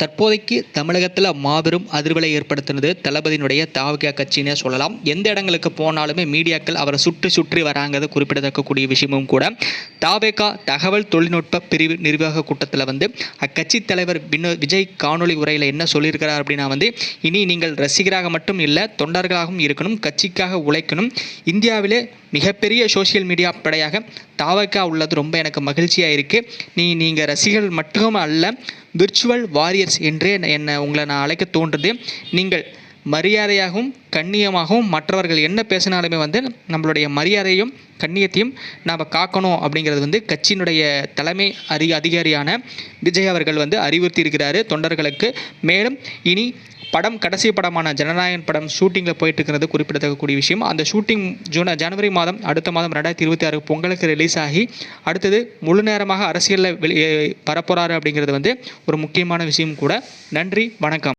தற்போதைக்கு தமிழகத்தில் மாபெரும் அதிர்வலை ஏற்படுத்தினது தளபதியினுடைய தாவக கட்சினே சொல்லலாம். எந்த இடங்களுக்கு போனாலுமே மீடியாக்கள் அவரை சுற்றி சுற்றி வராங்கிறது குறிப்பிடத்தக்கக்கூடிய விஷயமும் கூட. தாவேகா தகவல் தொழில்நுட்ப பிரிவு நிர்வாக கூட்டத்தில் வந்து அக்கட்சி தலைவர் வினோ விஜய் காணொளி உரையில் என்ன சொல்லியிருக்கிறார் அப்படின்னா வந்து இனி நீங்கள் ரசிகராக மட்டும் இல்லை தொண்டர்களாகவும் இருக்கணும் கட்சிக்காக உழைக்கணும். இந்தியாவிலே மிகப்பெரிய சோஷியல் மீடியா படையாக தாவக்கா உள்ளது. ரொம்ப எனக்கு மகிழ்ச்சியாக இருக்குது நீ நீங்கள் ரசிகர்கள் மட்டும் அல்ல விர்ச்சுவல் வாரியர்ஸ் என்றே என்னை- என்னை உங்களை நான் அழைக்க தோன்றுது. நீங்கள் மரியாதையாகவும் கண்ணியமாகவும் மற்றவர்கள் என்ன பேசினாலுமே வந்து நம்மளுடைய மரியாதையும் கண்ணியத்தையும் நாம் காக்கணும் அப்படிங்கிறது வந்து கட்சியினுடைய தலைமை அறி அதிகாரியான விஜய் அவர்கள் வந்து அறிவுறுத்தி இருக்கிறாரு தொண்டர்களுக்கு. மேலும் இனி படம் கடைசி படமான ஜனநாயகன் படம் ஷூட்டிங்கில் போயிட்டு இருக்கிறது குறிப்பிடத்தக்கக்கூடிய விஷயம். அந்த ஷூட்டிங் ஜூன் ஜனவரி மாதம் அடுத்த மாதம் ரெண்டாயிரத்தி இருபத்தி ஆறு பொங்கலுக்கு ரிலீஸ் ஆகி அடுத்தது முழு நேரமாக அரசியலில் வெளியே வரப்போகிறாரு அப்படிங்கிறது வந்து ஒரு முக்கியமான விஷயம் கூட. நன்றி வணக்கம்.